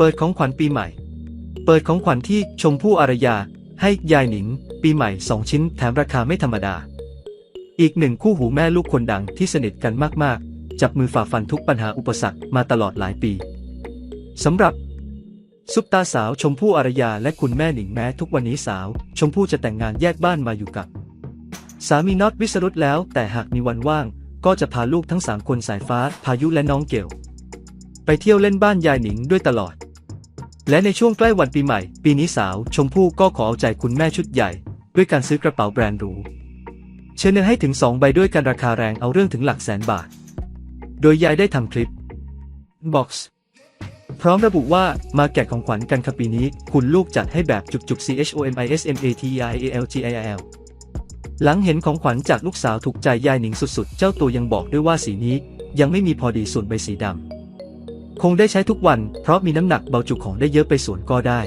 เปิดของขวัญปีใหม่ เปิดของขวัญที่ชมพู่อารยา ให้ยายหนิง ปีใหม่ 2 ชิ้นแถมราคาไม่ธรรมดา อีกหนึ่งคู่หูแม่ลูกคนดังที่สนิทกันมากๆ จับมือฝ่าฟันทุกปัญหาอุปสรรคมาตลอดหลายปีสำหรับซุปตาสาวชมพู่อารยาและคุณแม่หนิงแม้ทุกวันนี้สาว ชมพู่จะแต่งงานแยกบ้านมาอยู่กับ สามีน็อตวิสรุตแล้ว แต่หากมีวันว่าง ก็จะพาลูกทั้งสามคนสายฟ้าพายุและน้องเกลไปเที่ยวเล่นบ้านยายหนิงด้วยตลอด และในช่วงใกล้วันปีใหม่ ปีนี้สาวชมพู่ก็ขอเอาใจคุณแม่ชุดใหญ่ ด้วยการซื้อกระเป๋าแบรนด์หรูเชิญเงินให้ถึง 2 ใบด้วยกันราคาแรงเอาเรื่องถึงหลักแสนบาท โดยยายได้ทำคลิป Box พร้อมระบุว่ามาแกะของขวัญกันครับปีนี้ คุณลูกจัดให้แบบจุกๆ chomismatialgil หลังเห็นของขวัญจากลูกสาวถูกใจยายหนิงสุดๆ เจ้าตัวยังบอกด้วยว่าสีนี้ยังไม่มีพอดีส่วนใบสีดำ คงได้ใช้ทุกวัน เพราะมีน้ำหนักเบาจุของได้เยอะไปสวนก็ได้